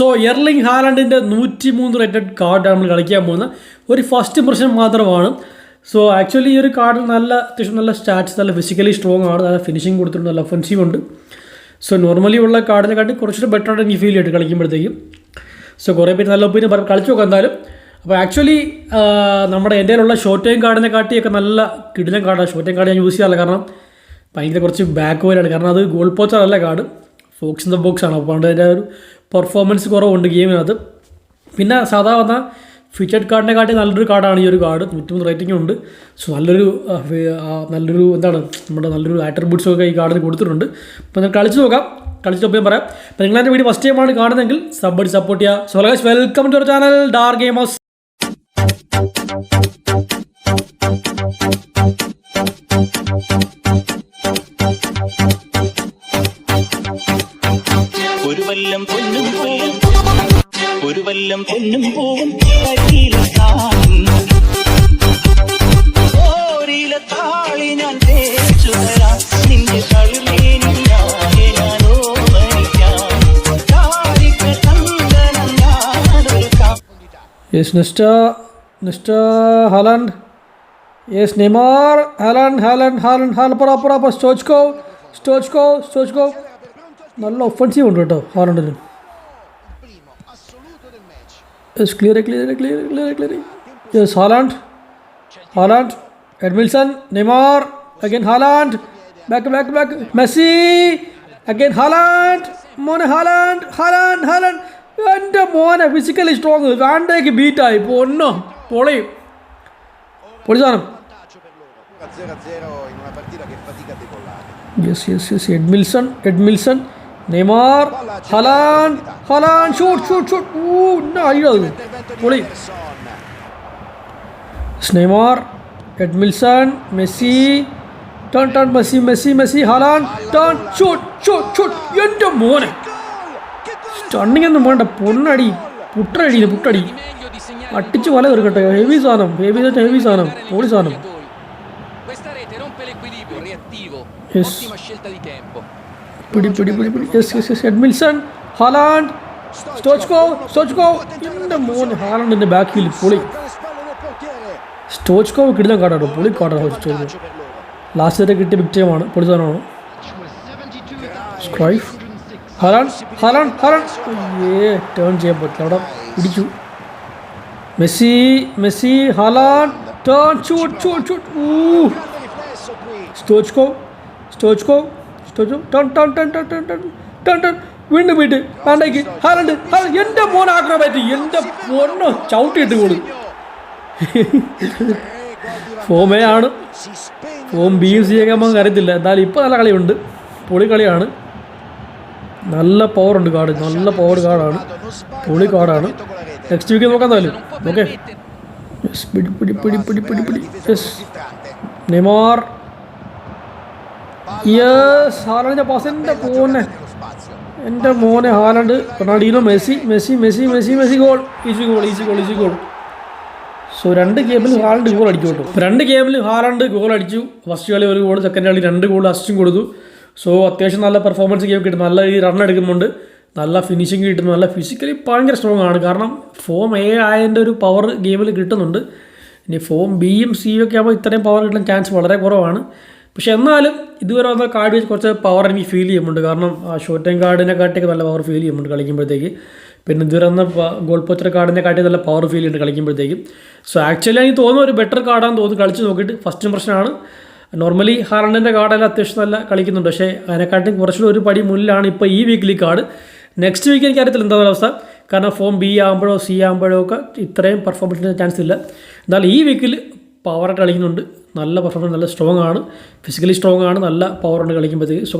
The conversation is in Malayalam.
സോ എർലിംഗ് ഹാലൻഡിന്റെ നൂറ്റി മൂന്ന് റേറ്റഡ് കാർഡാണ് നമ്മൾ കളിക്കാൻ പോകുന്നത്. ഒരു ഫസ്റ്റ് ഇംപ്രഷൻ മാത്രമാണ്. സോ ആക്ച്വലി ഈ ഒരു കാർഡിൽ നല്ല അത്യാവശ്യം നല്ല സ്റ്റാറ്റ്സ് നല്ല ഫിസിക്കലി സ്ട്രോങ് ആണ്. നല്ല ഫിനിഷിംഗ് കൊടുത്തിട്ടുണ്ട് നല്ല ഒഫൻസീവ് ഉണ്ട്. സോ നോർമലി ഉള്ള കാർഡിനെക്കാട്ടി കുറച്ചുകൂടി ബെറ്റർ ആയിട്ട് എനിക്ക് ഫീൽ ചെയ്തിട്ട് കളിക്കുമ്പോഴത്തേക്കും. സോ കുറേ പേര് നല്ല ഒപ്പീനിയൻ പറഞ്ഞു കളിച്ചു നോക്കാം എന്തായാലും. അപ്പോൾ ആക്ച്വലി നമ്മുടെ എന്റെ കയ്യിലുള്ള ഷോർട്ട് ടൈം കാർഡിനെ കാട്ടിയൊക്കെ നല്ല കിടിലൻ കാർഡാണ് ഷോർട്ട് ടൈം കാർഡ് ഞാൻ യൂസ് ചെയ്യാറില്ല. കാരണം ഭയങ്കര കുറച്ച് ബാക്ക് വരാണ് കാരണം അത് goal പോച്ചറല്ല card fox in the box ആണ്. അപ്പോൾ അതിന്റെ ഒരു പെർഫോമൻസ് കുറവുണ്ട് ഗെയിമിനകത്ത് പിന്നെ സാധാരണ ഫീച്ചേർഡ് കാർഡിനെ കാട്ടി നല്ലൊരു കാർഡാണ് ഈ ഒരു കാർഡ് നൂറ്റിമൂന്ന് റേറ്റിംഗ് ഉണ്ട്. സോ നല്ലൊരു നല്ലൊരു എന്താണ് നമ്മുടെ നല്ലൊരു ആട്രിബ്യൂട്ട്സ് ഒക്കെ ഈ കാർഡിന് കൊടുത്തിട്ടുണ്ട്. അപ്പോൾ ഞാൻ കളിച്ച് നോക്കാം. കളിച്ച് ഒപ്പം പറയാം. അപ്പോൾ നിങ്ങൾ എന്റെ വീഡിയോ ഫസ്റ്റ് ടൈമാണ് കാണുന്നതെങ്കിൽ സബ്ബടി സപ്പോർട്ട് ചെയ്യുക. So welcome to our channel Dar gamers വല്ലം പൊന്നും പോവും ഒരു വല്ലം പൊന്നും പോവും കരിയിലും ഓരിയിലെ താളി ഞാൻ തേച്ചു തരാം നിന്റെ കളിമേനില്ല Yes, Nesta, Nesta, Holland. Yes, Neymar, Holland, Holland, Holland, Holland, पर पर पर स्टोच को स्टोच को स्टोच को നല്ല ഒഫൻസീവ് ഉണ്ട് കേട്ടോ ഹാലൻഡിന് yes clear clear clear clear clear yes Haaland Haaland Edmilson Neymar again Haaland back back back Messi again Haaland മോനെ ഹാലാൻഡ് ഹാലാൻഡ് ഹാലാൻഡ് എന്റെ മോനെ ഫിസിക്കലി സ്ട്രോങ് വേണ്ടേക്ക് ബീറ്റായി പൊന്നോ പൊളിയും പൊളി സാധനം. 0-0 in una partita che fatica a decollare. Yes yes yes Edmilson Edmilson Neymar Haaland Haaland shoot shoot shoot. ഊ എന്നാ അയ്യോ അത്. പൊളി. Neymar Edmilson Messi turn turn Messi Messi Messi Haaland turn shoot shoot shoot. എന്റെ മോനെ. സ്റ്റണ്ണിങ് ഒന്നും വേണ്ട. പൊണ്ണടി പുട്ടടി പുട്ടടി. അട്ടിച്ച് വല തീർക്കട്ടെ ഹെവി സാധനം. ഹെവി ഹെവി സാധനം. പൊളി സാധനം. Yes. Ottima scelta di tempo. പിടി പിടി പിടി പിടി. Yes yes yes Edmilson Haaland. Stoichkov Stoichkov എന്റെ മോൻ ഹാലാൻഡിന്റെ ബാക്കിൽ പൊളി. സ്റ്റോച്ച്കോ കിടിലം കാർഡാണ് പൊളി per loro. ലാസ്റ്റ് വരെ കിട്ടിയ ബിഗ് ടൈമാണ് പൊളി സാധനമാണ്. Haaland Haaland Haaland Haaland. ഏ ടേൺ ചെയ്യാൻ പറ്റില്ല. അവിടെ പിടിച്ചു Messi Messi Haaland. Turn shoot shoot shoot Stoichkov Grande വീണ്ടും വീട്ട് പാണ്ടേക്ക് ഹാലണ്ട് എന്റെ മോൻ ആക്രമായിട്ട് എന്റെ മോനോ ചവിട്ടിയിട്ട് കൂടും ഫോമേ ആണ്. ഫോം ബി സി ഒക്കെ നമുക്ക് എന്തായാലും ഇപ്പോൾ നല്ല കളിയുണ്ട്. പൊളി കളിയാണ് നല്ല പവർ ഉണ്ട് കാർഡ്. നല്ല പവർ കാർഡാണ്. പൊളി കാർഡാണ്. നെക്സ്റ്റ് വീക്ക് നോക്കാൻ Non ഓക്കെ പിടി പിടി പിടി പിടി പിടി പിടി. Filtrante. ഹാലണ്ടിന്റെ പാസ് എന്റെ മോനെ എന്റെ മോനെ Haaland Ronaldinho Messi Messi Messi Messi Messi goal easy goal easy goal easy goal so രണ്ട് ഗെയിമിൽ ഹാലണ്ട് ഗോൾ അടിച്ചു കേട്ടോ. രണ്ട് ഗെയിമിൽ ഹാലണ്ട് ഗോൾ അടിച്ചു. ഫസ്റ്റ് കളി ഒരു ഗോൾ സെക്കൻഡ് കളി രണ്ട് ഗോൾ അസിസ്റ്റും കൊടുത്തു. സോ അത്യാവശ്യം നല്ല പെർഫോമൻസ് ഗെയിം കിട്ടും. നല്ല ഈ റൺ എടുക്കുന്നുണ്ട്. നല്ല ഫിനിഷിങ് കിട്ടുന്നു നല്ല ഫിസിക്കലി ഭയങ്കര സ്ട്രോങ് ആണ്. കാരണം ഫോം എ ആയതിന്റെ ഒരു പവർ ഗെയിമിൽ കിട്ടുന്നുണ്ട്. ഇനി ഫോം ബിയും സിയും ഒക്കെ ആകുമ്പോൾ ഇത്രയും പവർ കിട്ടാൻ ചാൻസ് വളരെ കുറവാണ്. പക്ഷെ എന്നാലും ഇതുവരെ വന്ന കാർഡ് വെച്ച് കുറച്ച് പവർ എനിക്ക് ഫീൽ ചെയ്യുന്നുണ്ട്. കാരണം ആ ടൈം കാർഡിനെ കാട്ടിയൊക്കെ നല്ല പവർ ഫീൽ ചെയ്യുന്നുണ്ട് കളിക്കുമ്പോഴത്തേക്ക്. പിന്നെ ഇതുവരെ വന്ന ഗോൾ പോച്ചർ കാർഡിനെ കാട്ടി നല്ല പവർ ഫീൽ ചെയ്യുന്നുണ്ട് കളിക്കുമ്പോഴത്തേക്കും. സോ ആക്ച്വലി എനിക്ക് തോന്നുന്നു ഒരു ബെറ്റർ കാർഡാന്ന് തോന്നുന്നു കളിച്ച് നോക്കിയിട്ട് ഫസ്റ്റ് ഇംപ്രഷനാണ് നോർമലി ഹാർണിന്റെ കാർഡെല്ലാം അത്യാവശ്യം നല്ല കളിക്കുന്നുണ്ട്. പക്ഷേ അതിനെക്കാട്ടും കുറച്ചുകൂടി ഒരു പടി മുന്നിലാണ് ഇപ്പോൾ ഈ വീക്കിലി കാർഡ്. നെക്സ്റ്റ് വീക്ക് എനിക്കറിയത്തില്ല എന്താ അവസ്ഥ കാരണം ഫോം ബി ആകുമ്പോഴോ സി ആകുമ്പോഴോ ഒക്കെ ഇത്രയും പെർഫോമൻസിന് ചാൻസ് ഇല്ല. എന്നാൽ ഈ വീക്കിൽ പവറായിട്ട് കളിക്കുന്നുണ്ട്. നല്ല പെർഫോമൻസ് നല്ല സ്ട്രോങ് ആണ്. ഫിസിക്കലി സ്ട്രോങ് ആണ്. നല്ല പവർ ഉണ്ട് കളിക്കുമ്പോഴത്തേക്ക്. സോ